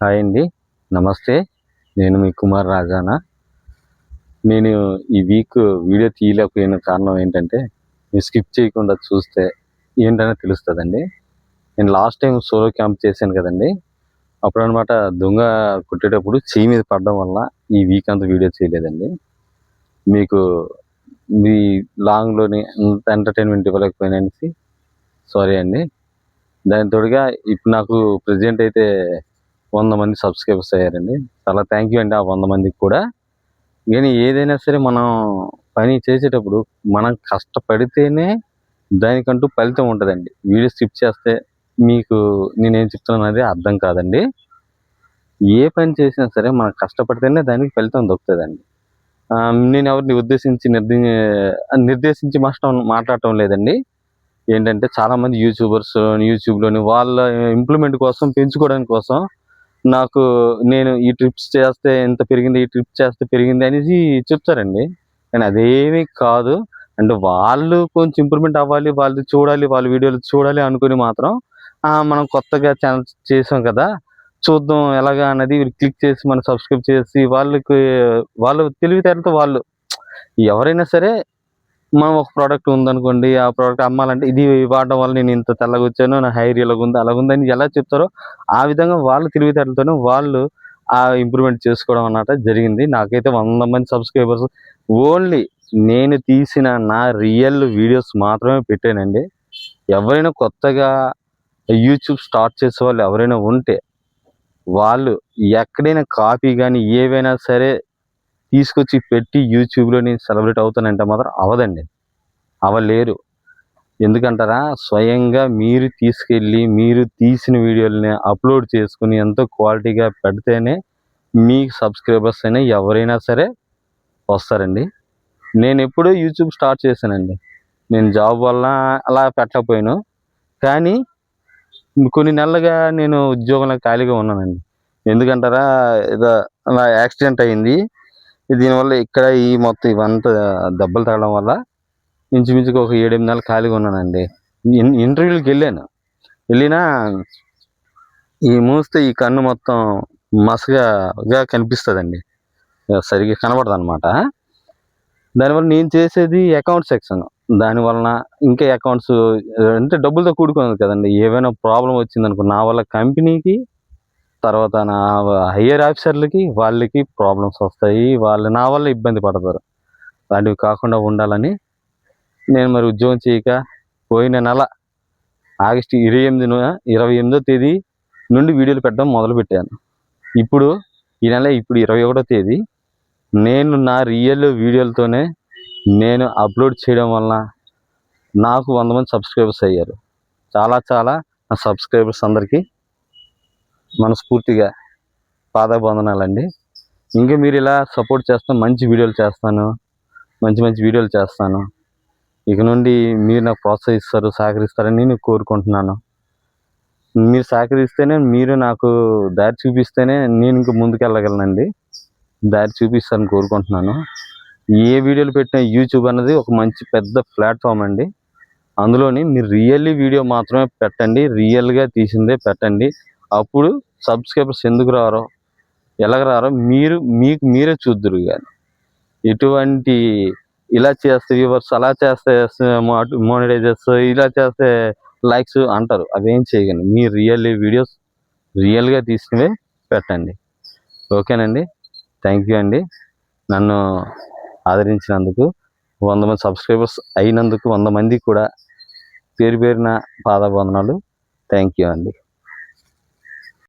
Hi అండి. నమస్తే. నేను మీ కుమార్ రాజానా. నేను ఈ వీక్ వీడియో తీయలేకపోయిన కారణం ఏంటంటే మీరు స్కిప్ చేయకుండా చూస్తే ఏంటనే తెలుస్తుందండి. నేను లాస్ట్ టైం సోలో క్యాంప్ చేశాను కదండి. అప్పుడు అనమాట దొంగ కొట్టేటప్పుడు చెయ్యి మీద పడడం వల్ల ఈ వీక్ అంతా వీడియో చేయలేదండి. మీకు మీ లాంగ్లోని అంత ఎంటర్టైన్మెంట్ ఇవ్వలేకపోయినా సారీ అండి. దాని తోడుగా ఇప్పుడు నాకు ప్రజెంట్ అయితే వంద మంది సబ్స్క్రైబర్స్ అయ్యారండి. చాలా థ్యాంక్ యూ అండి ఆ వంద మందికి కూడా. కానీ ఏదైనా సరే మనం పని చేసేటప్పుడు మనం కష్టపడితేనే దానికంటూ ఫలితం ఉంటుందండి. వీడియో స్కిప్ చేస్తే మీకు నేనేం చెప్తున్నాను అనేది అర్థం కాదండి. ఏ పని చేసినా సరే మనం కష్టపడితేనే దానికి ఫలితం దొరుకుతుందండి. నేను ఎవరిని ఉద్దేశించి నిర్ది నిర్దేశించి మాట్లాడటం మాట్లాడటం లేదండి. ఏంటంటే చాలామంది యూట్యూబర్స్ యూట్యూబ్లోని వాళ్ళ ఇంప్లిమెంట్ కోసం పెంచుకోవడానికి కోసం నాకు నేను ఈ ట్రిప్స్ చేస్తే ఎంత పెరిగింది ఈ ట్రిప్ చేస్తే పెరిగింది అనేసి చెప్తారండి. కానీ అదేమీ కాదు. అంటే వాళ్ళు కొంచెం ఇంప్రూవ్మెంట్ అవ్వాలి వాళ్ళు చూడాలి వాళ్ళ వీడియోలు చూడాలి అనుకుని మాత్రం మనం కొత్తగా ఛానల్ చేసాం కదా చూద్దాం ఎలాగా అన్నది క్లిక్ చేసి మనం సబ్స్క్రైబ్ చేసి వాళ్ళకి వాళ్ళు తెలివితేటలతో వాళ్ళు ఎవరైనా సరే మనం ఒక ప్రోడక్ట్ ఉందనుకోండి ఆ ప్రోడక్ట్ అమ్మాలంటే ఇది వాడడం వల్ల నేను ఇంత తెల్లగా వచ్చాను నా హెయిర్ ఇలాగుంది ఉంది అని ఎలా చెప్తారో ఆ విధంగా వాళ్ళు తెలివితేటలతోనే వాళ్ళు ఆ ఇంప్రూవ్మెంట్ చేసుకోవడం అన్నమాట జరిగింది. నాకైతే వంద మంది సబ్స్క్రైబర్స్ ఓన్లీ నేను తీసిన నా రియల్ వీడియోస్ మాత్రమే పెట్టానండి. ఎవరైనా కొత్తగా యూట్యూబ్ స్టార్ట్ చేసే వాళ్ళు ఎవరైనా ఉంటే వాళ్ళు ఎక్కడైనా కాపీ కానీ ఏవైనా సరే తీసుకొచ్చి పెట్టి యూట్యూబ్లో నేను సెలబ్రేట్ అవుతానంటే మాత్రం అవదండి. అవలేరు. ఎందుకంటారా? స్వయంగా మీరు తీసుకెళ్ళి మీరు తీసిన వీడియోలని అప్లోడ్ చేసుకుని ఎంతో క్వాలిటీగా పెడితేనే మీ సబ్స్క్రైబర్స్ అయినా ఎవరైనా సరే వస్తారండి. నేను ఎప్పుడూ యూట్యూబ్ స్టార్ట్ చేశానండి. నేను జాబ్ వల్ల అలా పెట్టకపోయాను. కానీ కొన్ని నెలలుగా నేను ఉద్యోగంలో ఖాళీగా ఉన్నానండి. ఎందుకంటారా? ఏదో అలా యాక్సిడెంట్ అయింది. దీనివల్ల ఇక్కడ ఈ మొత్తం ఇవంతా దెబ్బలు తగడం వల్ల ఇంచుమించుకు ఒక ఏడెనిమిది నెలలు ఖాళీగా ఉన్నానండి. ఇన్ ఇంటర్వ్యూకి వెళ్ళాను. వెళ్ళినా ఈ మూస్తే ఈ కన్ను మొత్తం మసగా కనిపిస్తుందండి. సరిగ్గా కనబడదు అనమాట దానివల్ల నేను చేసేది అకౌంట్ సెక్షన్ దానివలన ఇంకా అకౌంట్స్ అంటే డబ్బులతో కూడుకున్నది కదండి. ఏవైనా ప్రాబ్లం వచ్చిందనుకో నా వల్ల కంపెనీకి తర్వాత నా హయ్యర్ ఆఫీసర్లకి వాళ్ళకి ప్రాబ్లమ్స్ వస్తాయి. వాళ్ళు నా వల్ల ఇబ్బంది పడతారు. అలాంటివి కాకుండా ఉండాలని నేను మరి ఉద్యోగం చేయక పోయిన నెల ఆగస్టు ఇరవై ఎనిమిదిన ఇరవై ఎనిమిదో తేదీ నుండి వీడియోలు పెట్టడం మొదలుపెట్టాను. ఇప్పుడు ఈ నెల ఇప్పుడు ఇరవై ఒకటో తేదీ. నేను నా రియల్ వీడియోలతోనే నేను అప్లోడ్ చేయడం వలన నాకు వంద మంది సబ్స్క్రైబర్స్ అయ్యారు. చాలా చాలా నా సబ్స్క్రైబర్స్ అందరికీ మనస్ఫూర్తిగా పాదాబంధనాలండి ఇంకా మీరు ఇలా సపోర్ట్ చేస్తాను మంచి వీడియోలు చేస్తాను మంచి మంచి వీడియోలు చేస్తాను. ఇక నుండి మీరు నాకు ప్రోత్సహిస్తారు సహకరిస్తారని నేను కోరుకుంటున్నాను. మీరు సహకరిస్తేనే మీరు నాకు దారి చూపిస్తేనే నేను ఇంక ముందుకెళ్ళగలనండి దారి చూపిస్తారని కోరుకుంటున్నాను. ఏ వీడియోలు పెట్టిన యూట్యూబ్ అన్నది ఒక మంచి పెద్ద ప్లాట్ఫామ్ అండి. అందులోని మీరు రియల్లీ వీడియో మాత్రమే పెట్టండి రియల్గా తీసిందే పెట్టండి. అప్పుడు సబ్స్క్రైబర్స్ ఎందుకు రారో ఎలాగ రారో మీరు మీకు మీరే చూద్దరు కానీ ఎటువంటి ఇలా చేస్తే వ్యూవర్స్ అలా చేస్తే మోనిటైజర్స్ ఇలా చేస్తే లైక్స్ అంటారు. అవేం చేయగలను మీ రియల్ వీడియోస్ రియల్గా తీసుకునే పెట్టండి. ఓకేనండి? థ్యాంక్ యూ అండి. నన్ను ఆదరించినందుకు వంద మంది సబ్స్క్రైబర్స్ అయినందుకు వంద మంది కూడా పేరు పేరున పాదాబంధనాలు థ్యాంక్ యూ అండి.